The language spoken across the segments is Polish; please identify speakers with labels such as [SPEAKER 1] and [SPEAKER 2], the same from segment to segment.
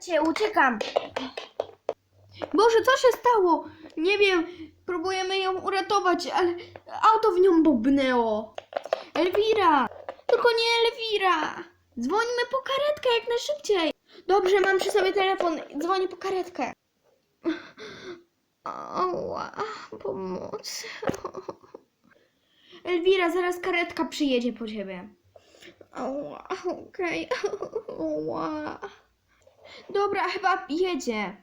[SPEAKER 1] Cię, uciekam. Boże, co się stało? Nie wiem, próbujemy ją uratować, ale auto w nią bobnęło. Elwira! Tylko nie Elwira! Dzwońmy po karetkę jak najszybciej. Dobrze, mam przy sobie telefon. Dzwonię po karetkę. Ała, pomoc. Elwira, zaraz karetka przyjedzie po ciebie. Ała, okej. Ała. Dobra, chyba jedzie.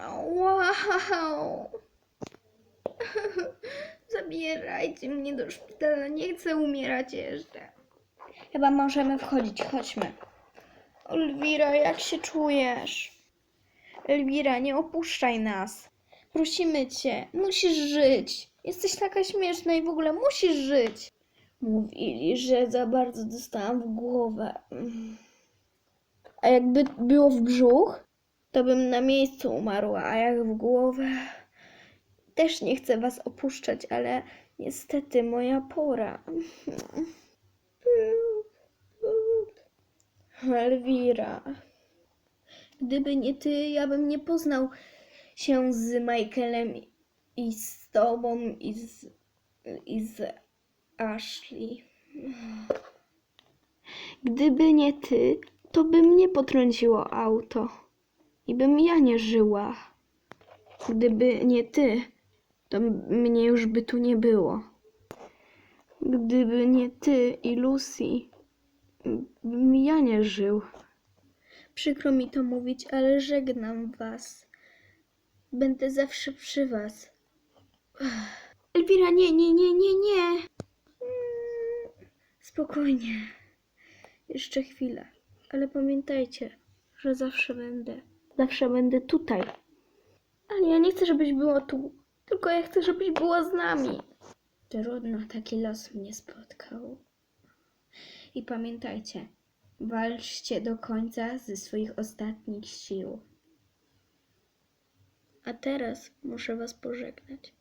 [SPEAKER 1] Wow. Zabierajcie mnie do szpitala. Nie chcę umierać jeszcze. Chyba możemy wchodzić. Chodźmy. Elwira, jak się czujesz? Elwira, nie opuszczaj nas. Prosimy cię. Musisz żyć. Jesteś taka śmieszna i w ogóle musisz żyć. Mówili, że za bardzo dostałam w głowę. A jakby było w brzuch, to bym na miejscu umarła, a jak w głowę. Też nie chcę was opuszczać, ale niestety moja pora. Elwira. Gdyby nie ty, ja bym nie poznał się z Michaelem i z tobą i z, i z Ashley. Gdyby nie ty, to by mnie potrąciło auto i bym ja nie żyła. Gdyby nie ty, to mnie już by tu nie było. Gdyby nie ty i Lucy, bym ja nie żył. Przykro mi to mówić, ale żegnam was. Będę zawsze przy was. Elwira, nie, nie, nie, nie, nie. Mm, Spokojnie. Jeszcze chwilę. Ale pamiętajcie, że zawsze będę. Zawsze będę tutaj. Ale ja nie chcę, żebyś była tu. Tylko ja chcę, żebyś była z nami. Trudno, taki los mnie spotkał. I pamiętajcie, walczcie do końca ze swoich ostatnich sił. A teraz muszę was pożegnać.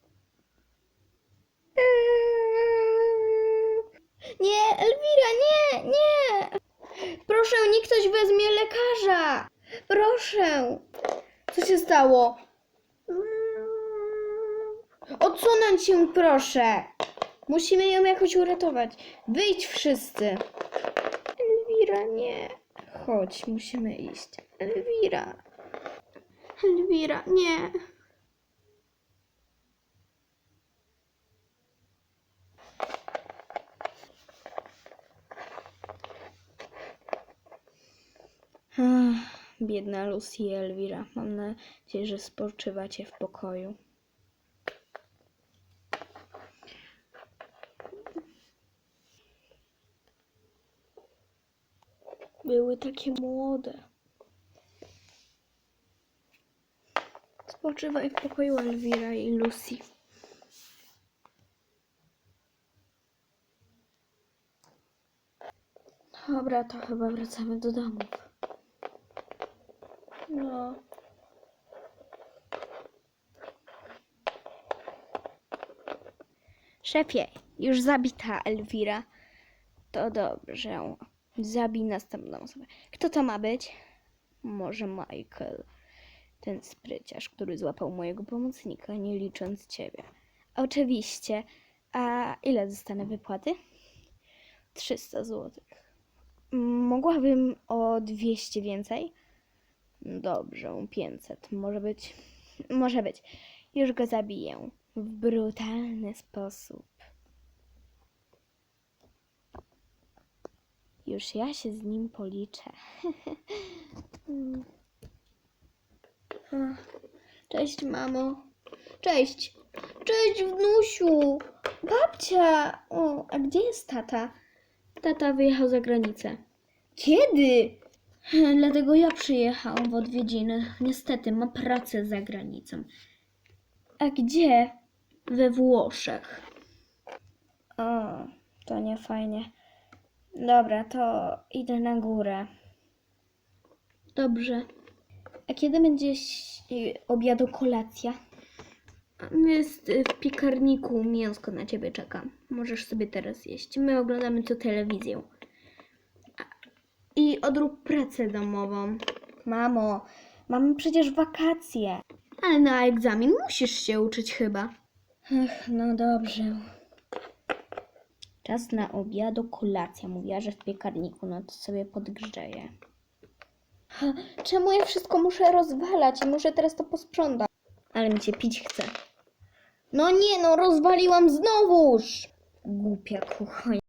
[SPEAKER 1] Nie, Elwira, nie, nie! Niech ktoś wezmie lekarza! Proszę! Co się stało? Odsunąć się, proszę! Musimy ją jakoś uratować. Wyjdź wszyscy! Elwira, nie. Chodź, musimy iść. Elwira. Elwira, nie. Biedna Lucy i Elwira. Mam nadzieję, że spoczywacie w pokoju. Były takie młode. Spoczywaj w pokoju Elwira i Lucy. Dobra, to chyba wracamy do domów. No. Szefie, już zabita Elwira. To dobrze. Zabij następną osobę. Kto to ma być? Może Michael. Ten spryciarz, który złapał mojego pomocnika, nie licząc ciebie. Oczywiście. A ile dostanę wypłaty? 300 zł. Mogłabym o 200 więcej? Dobrze, 500. Może być. Może być. Już go zabiję. W brutalny sposób. Już ja się z nim policzę. Cześć, mamo. Cześć. Cześć, wnusiu. Babcia. O, a gdzie jest tata? Tata wyjechał za granicę. Kiedy? Dlatego ja przyjechałam w odwiedziny. Niestety, ma pracę za granicą. A gdzie? We Włoszech. O, to nie fajnie. Dobra, to idę na górę. Dobrze. A kiedy będzie obiadu kolacja? Jest w piekarniku, mięsko na ciebie czeka. Możesz sobie teraz jeść. My oglądamy tu telewizję. I odrób pracę domową. Mamo, mamy przecież wakacje. Ale na egzamin musisz się uczyć chyba. Ech, no dobrze. Czas na obiad, kolacja. Mówiła, że w piekarniku, no to sobie podgrzeję. Czemu ja wszystko muszę rozwalać muszę teraz to posprzątać? Ale mi się pić chce. No nie, no rozwaliłam znowuż. Głupia kuchnia.